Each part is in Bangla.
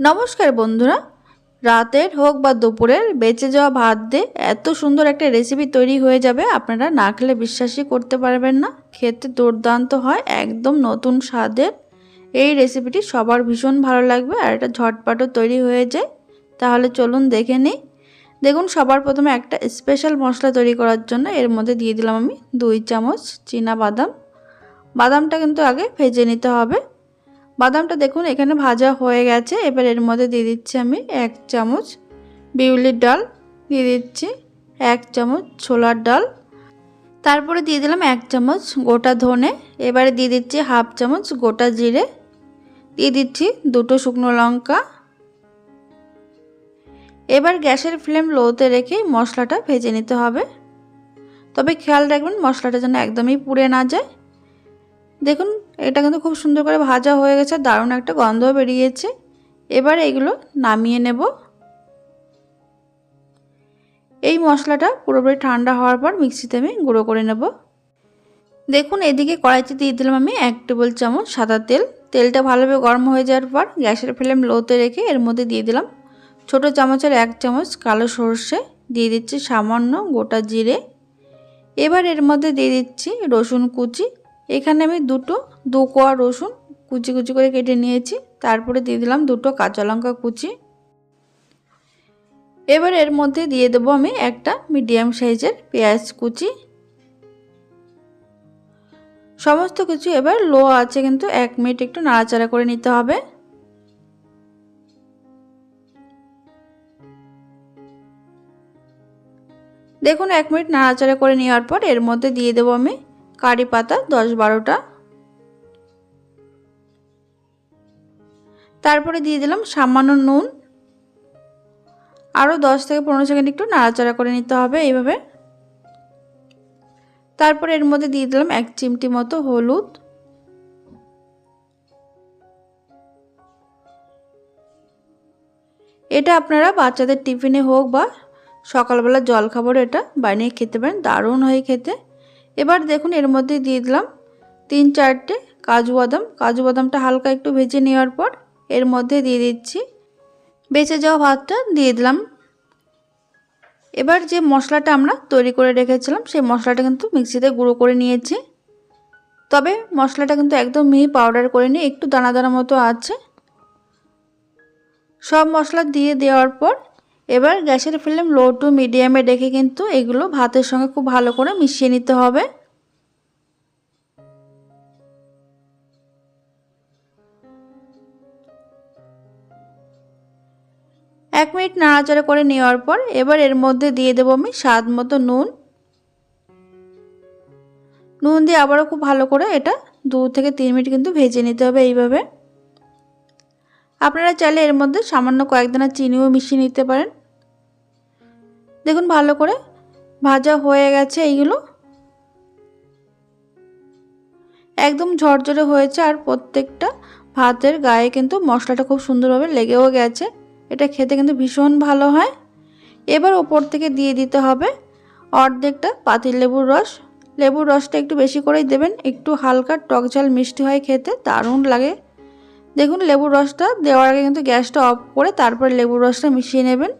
নমস্কার বন্ধুরা। রাতের হোক বা দুপুরের বেঁচে যাওয়া ভাত দিয়ে এত সুন্দর একটা রেসিপি তৈরি হয়ে যাবে, আপনারা না খেলে বিশ্বাসই করতে পারবেন না। খেতে দুর্দান্ত হয়, একদম নতুন স্বাদের। এই রেসিপিটি সবার ভীষণ ভালো লাগবে আর এটা ঝটপাটও তৈরি হয়ে যায়। তাহলে চলুন দেখে নিই। দেখুন, সবার প্রথমে একটা স্পেশাল মশলা তৈরি করার জন্য এর মধ্যে দিয়ে দিলাম আমি দুই চামচ চীনা বাদাম। বাদামটা কিন্তু আগে ভেজে নিতে হবে। বাদামটা দেখুন, এখানে ভাজা হয়ে গেছে। এবার এর মধ্যে দিয়ে দিচ্ছি আমি এক চামচ বিউলির ডাল। দিয়ে দিচ্ছি এক চামচ ছোলার ডাল। তারপরে দিয়ে দিলাম এক চামচ গোটা ধনে। এবারে দিয়ে দিচ্ছি হাফ চামচ গোটা জিরে। দিয়ে দিচ্ছি দুটো শুকনো লঙ্কা। এবার গ্যাসের ফ্লেম লোতে রেখে মশলাটা ভেজে নিতে হবে। তবে খেয়াল রাখবেন, মশলাটা যেন একদমই পুড়ে না যায়। দেখুন, এটা কিন্তু খুব সুন্দর করে ভাজা হয়ে গেছে, দারুণ একটা গন্ধ বেরিয়েছে। এবার এগুলো নামিয়ে নেব। এই মশলাটা পুরোপুরি ঠান্ডা হওয়ার পর মিক্সিতে আমি গুঁড়ো করে নেব। দেখুন, এদিকে কড়াইতে দিয়ে দিলাম আমি এক টেবিল চামচ সাদা তেল। তেলটা ভালোভাবে গরম হয়ে যাওয়ার পর গ্যাসের ফ্লেম লোতে রেখে এর মধ্যে দিয়ে দিলাম ছোট চামচের এক চামচ কালো সর্ষে, দিয়ে দিচ্ছি সামান্য গোটা জিরে। এবার এর মধ্যে দিয়ে দিচ্ছি রসুন কুচি এখানে আমি দুটো, দু কোয়া রসুন কুচি কুচি করে কেটে নিয়েছি। তারপরে দিয়ে দিলাম দুটো কাঁচা লঙ্কা কুচি। এবার এর মধ্যে দিয়ে দেবো আমি একটা মিডিয়াম সাইজের পেঁয়াজ কুচি। সমস্ত কিছু এবার লো আছে, কিন্তু এক মিনিট একটু নাড়াচাড়া করে নিতে হবে। দেখুন, এক মিনিট নাড়াচাড়া করে নেওয়ার পর এর মধ্যে দিয়ে দেবো আমি কারি পাতা দশ বারোটা। তারপরে দিয়ে দিলাম সামান্য নুন। আরও দশ থেকে পনেরো সেকেন্ড একটু নাড়াচাড়া করে নিতে হবে এইভাবে। তারপরে এর মধ্যে দিয়ে দিলাম এক চিমটি মতো হলুদ। এটা আপনারা বাচ্চাদের টিফিনে হোক বা সকালবেলা জল খাবার এটা বানিয়ে খেতে পারেন, দারুণ হয় খেতে। এবার দেখুন এর মধ্যে দিয়ে দিলাম তিন চারটে কাজু বাদাম। কাজু বাদামটা হালকা একটু ভেজে নেওয়ার পর এর মধ্যে দিয়ে দিচ্ছি। বেঁচে যাওয়া ভাতটা দিয়ে দিলাম। এবার যে মশলাটা আমরা তৈরি করে রেখেছিলাম, সেই মশলাটা কিন্তু মিক্সিতে গুঁড়ো করে নিয়েছি। তবে মশলাটা কিন্তু একদম মিহি পাউডার করে নিয়ে একটু দানা দানা মতো আছে। সব মশলা দিয়ে দেওয়ার পর এবার গ্যাসের ফ্লেম লো টু মিডিয়ামে রেখে কিন্তু এগুলো ভাতের সঙ্গে খুব ভালো করে মিশিয়ে নিতে হবে। এক মিনিট নাড়াচাড়া করে নেওয়ার পর এবার এর মধ্যে দিয়ে দেবো আমি স্বাদ মতো নুন। নুন দিয়ে আবারও খুব ভালো করে এটা দু থেকে তিন মিনিট কিন্তু ভেজে নিতে হবে এইভাবে। আপনারা চাইলে এর মধ্যে সামান্য কয়েকদানা চিনিও মিশিয়ে নিতে পারেন। দেখুন ভালো করে ভাজা হয়ে গেছে এইগুলো। একদম ঝরঝরে হয়েছে আর প্রত্যেকটা ভাতের গায়ে কিন্তু মশলাটা খুব সুন্দরভাবে লেগেও গেছে। এটা খেতে কিন্তু ভীষণ ভালো হয়। এবার ওপর থেকে দিয়ে দিতে হবে অর্ধেকটা পাতিল লেবুর রস। লেবুর রসটা একটু বেশি করেই দেবেন। একটু হালকা টক ঝাল মিষ্টি হয় খেতে, দারুণ লাগে। দেখুন লেবুর রসটা দেওয়ার আগে কিন্তু গ্যাসটা অফ করে তারপরে লেবুর রসটা মিশিয়ে নেবেন।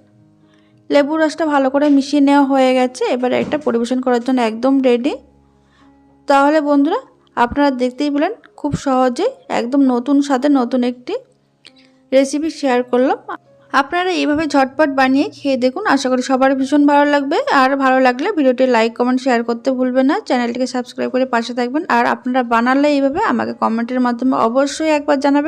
লেবুর রসটা ভালো করে মিশিয়ে নেওয়া হয়ে গেছে। এবারে একটা পরিবেশন করার জন্য একদম রেডি তাহলে বন্ধুরা, আপনারা দেখতেই পেলেন খুব সহজেই একদম নতুন স্বাদে নতুন একটি রেসিপি শেয়ার করলাম। আপনারা এইভাবে ঝটপট বানিয়ে খেয়ে দেখুন। আশা করি সবার ভীষণ ভালো লাগবে। আর ভালো লাগলে ভিডিওটি লাইক কমেন্ট শেয়ার করতে ভুলবেন না। চ্যানেলটিকে সাবস্ক্রাইব করে পাশে থাকবেন। আর আপনারা বানালে এইভাবে আমাকে কমেন্টের মাধ্যমে অবশ্যই একবার জানাবেন।